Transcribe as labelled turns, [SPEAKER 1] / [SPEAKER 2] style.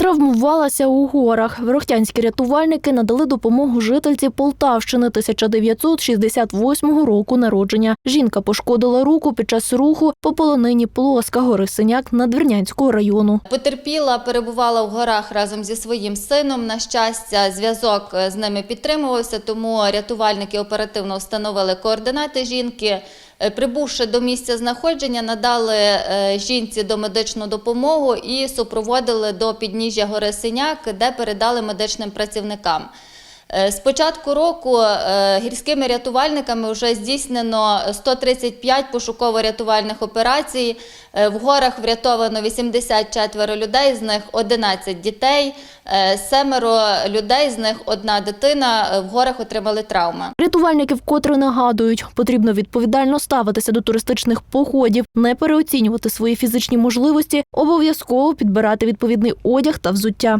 [SPEAKER 1] Травмувалася у горах. Ворохтянські рятувальники надали допомогу жительці Полтавщини 1968 року народження. Жінка пошкодила руку під час руху по полонині Плоска гори Синяк Надвірнянського району.
[SPEAKER 2] Потерпіла, перебувала в горах разом зі своїм сином. На щастя, зв'язок е, з ними підтримувався, тому рятувальники оперативно встановили координати жінки. Е, Прибувши до місця знаходження, надали е, жінці домедичну допомогу і супроводили до підніжжя гори Синяк, де передали медичним працівникам. Е, З початку року е, гірськими рятувальниками вже здійснено 135 пошуково-рятувальних операцій. Е, В горах врятовано 84 людей, з них 11 дітей, семеро людей, з них одна дитина в горах отримали травми.
[SPEAKER 1] Рятувальники вкотре нагадують, потрібно відповідально ставитися до туристичних походів, не переоцінювати свої фізичні можливості, обов'язково підбирати відповідний одяг та взуття.